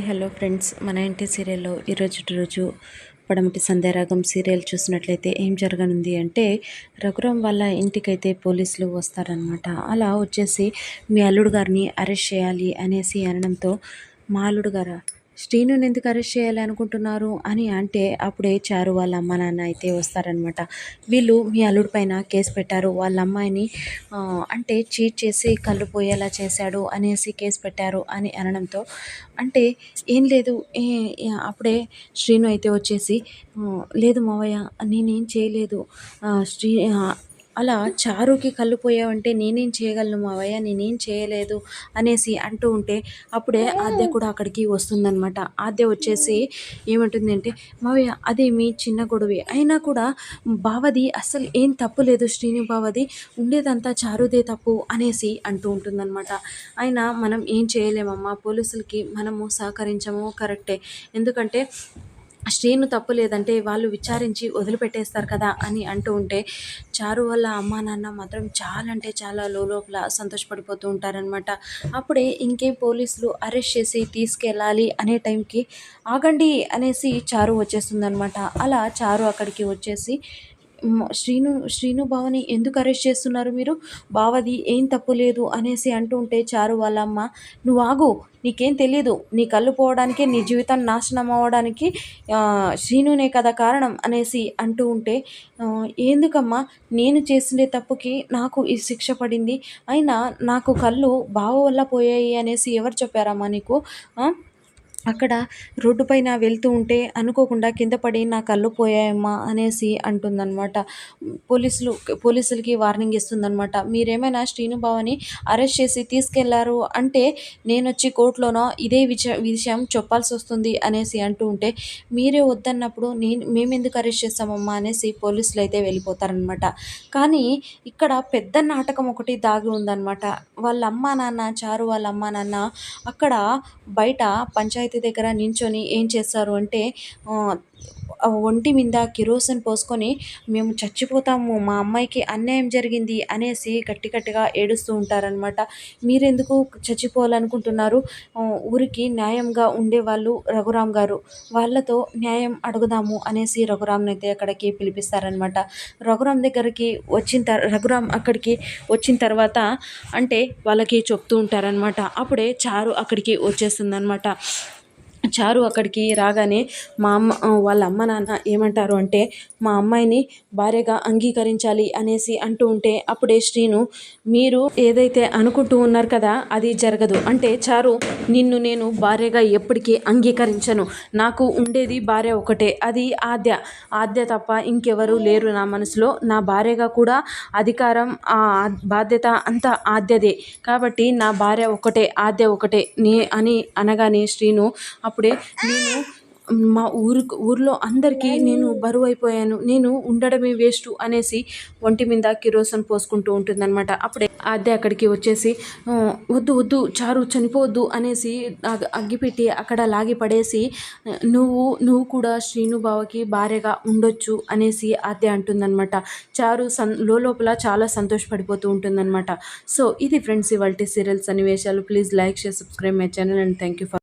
Hello friends మన ఇంటి సీరియల్లో ఈరోజు రోజు పడమటి సంధ్యారాగం సీరియల్ చూసినట్లయితే ఏం జరగనుంది అంటే రఘురాం వాళ్ళ ఇంటికైతే పోలీసులు వస్తారనమాట అలా వచ్చేసి మీ అల్లుడు గారిని అరెస్ట్ చేయాలి అనేసి అనడంతో మా అల్లుడు గారు శ్రీనుని ఎందుకు అరెస్ట్ చేయాలి అనుకుంటున్నారు అని అంటే అప్పుడే చారు వాళ్ళ అమ్మ నాన్న అయితే వస్తారనమాట వీళ్ళు మీ అల్లుడి పైన కేసు పెట్టారు. వాళ్ళ అమ్మాయిని అంటే చీట్ చేసి కళ్ళు పోయేలా చేశాడు అనేసి కేసు పెట్టారు అని అనడంతో అంటే ఏం లేదు అప్పుడే శ్రీను అయితే వచ్చేసి లేదు మావయ్య నేనేం చేయలేదు. శ్రీ అలా చారుకి కళ్ళు పోయావంటే నేనేం చేయగలను మావయ్య? నేనేం చేయలేదు అనేసి అంటూ ఉంటే అప్పుడే ఆద్య కూడా అక్కడికి వస్తుందనమాట ఆద్య వచ్చేసి ఏమంటుంది అంటే మావయ్య అది మీ చిన్న గొడవే. అయినా కూడా బావది అస్సలు ఏం తప్పు లేదు శ్రీని బావది. ఉండేదంతా చారుదే తప్పు అనేసి అంటూ ఉంటుందన్నమాట. అయినా మనం ఏం చేయలేమమ్మా? పోలీసులకి మనము సహకరించము కరెక్టే. ఎందుకంటే శ్రీను తప్పు లేదంటే వాళ్ళు విచారించి వదిలిపెట్టేస్తారు కదా అని అంటూ ఉంటే చారు వల్ల అమ్మా నాన్న మాత్రం చాలా అంటే చాలా లోపల సంతోషపడిపోతూ ఉంటారనమాట అప్పుడే ఇంకేం పోలీసులు అరెస్ట్ చేసి తీసుకెళ్ళాలి అనే టైంకి ఆగండి అనేసి చారు వచ్చేస్తుందనమాట అలా చారు అక్కడికి వచ్చేసి శ్రీను శ్రీను బావని ఎందుకు అరెస్ట్ చేస్తున్నారు మీరు? బావది ఏం తప్పు లేదు అనేసి అంటుంటే చారు వాళ్ళమ్మ. నువ్వు ఆగు నీకేం తెలియదు నీ కళ్ళు పోవడానికి నీ జీవితం నాశనం అవ్వడానికి శ్రీనునే కదా కారణం అనేసి అంటూ ఉంటే ఎందుకమ్మా? నేను చేసిన తప్పుకి నాకు ఈ శిక్ష పడింది. అయినా నాకు కళ్ళు బావ వల్ల పోయాయి అనేసి ఎవరు చెప్పారమ్మా నీకు? అక్కడ రోడ్డు పైన వెళ్తూ ఉంటే అనుకోకుండా కింద పడి నా కళ్ళు పోయాయమ్మా అనేసి అంటుందన్నమాట. పోలీసులు పోలీసులకి వార్నింగ్ ఇస్తుందన్నమాట. మీరేమైనా శ్రీనుభావని అరెస్ట్ చేసి తీసుకెళ్ళారు అంటే నేను వచ్చి కోర్టులోనో ఇదే విషయం విషయం చెప్పాల్సి వస్తుంది అనేసి అంటూ ఉంటే మీరే వద్దన్నప్పుడు నేను మేమెందుకు అరెస్ట్ చేస్తామమ్మా అనేసి పోలీసులు అయితే వెళ్ళిపోతారనమాట కానీ ఇక్కడ పెద్ద నాటకం ఒకటి దాగి ఉందన్నమాట. వాళ్ళ అమ్మ నాన్న చారు వాళ్ళ అమ్మ నాన్న అక్కడ బయట పంచాయతీ పంచాయతీ దగ్గర నించొని ఏం చేస్తారు అంటే ఒంటి మీద కిరోసిన్ పోసుకొని మేము చచ్చిపోతాము మా అమ్మాయికి అన్యాయం జరిగింది అనేసి గట్టి గట్టిగా ఏడుస్తూ ఉంటారనమాట మీరెందుకు చచ్చిపోవాలనుకుంటున్నారు? ఊరికి న్యాయంగా ఉండేవాళ్ళు రఘురామ్ గారు వాళ్ళతో న్యాయం అడుగుదాము అనేసి రఘురామ్ని అయితే అక్కడికి పిలిపిస్తారనమాట రఘురామ్ దగ్గరికి వచ్చిన తర్ రఘురామ్ అక్కడికి వచ్చిన తర్వాత అంటే వాళ్ళకి చెప్తూ ఉంటారనమాట అప్పుడే చారు అక్కడికి వచ్చేస్తుందనమాట చారు అక్కడికి రాగానే మా అమ్మ వాళ్ళ అమ్మ నాన్న ఏమంటారు అంటే మా అమ్మాయిని భార్యగా అంగీకరించాలి అనేసి అంటూ ఉంటే అప్పుడే శ్రీను మీరు ఏదైతే అనుకుంటూ ఉన్నారు కదా అది జరగదు. అంటే చారు నిన్ను నేను భార్యగా ఎప్పటికీ అంగీకరించను. నాకు ఉండేది భార్య ఒకటే. అది ఆద్య. ఆద్య తప్ప ఇంకెవరు లేరు నా మనసులో. నా భార్యగా కూడా అధికారం బాధ్యత అంతా ఆద్యదే. కాబట్టి నా భార్య ఒకటే ఆద్య ఒకటే నీ అని అనగానే శ్రీను అప్పుడు నేను మా ఊరు ఊర్లో అందరికీ నేను బరువు అయిపోయాను నేను ఉండడమే వేస్ట్ అనేసి ఒంటి మీద కిరోసన్ పోసుకుంటూ ఉంటుందన్నమాట. అప్పుడే అద్దె అక్కడికి వచ్చేసి వద్దు వద్దు చారు చనిపోవద్దు అనేసి అగ్గిపెట్టి అక్కడ లాగి పడేసి నువ్వు నువ్వు కూడా శ్రీనుబావకి భార్యగా ఉండొచ్చు అనేసి అద్దె అంటుందన్నమాట. చారు సన్ లోపల చాలా సంతోషపడిపోతూ ఉంటుందన్నమాట. సో ఇది ఫ్రెండ్స్ ఇవాళ సీరియల్స్ సన్నివేశాలు. Please like share subscribe my channel and thank you for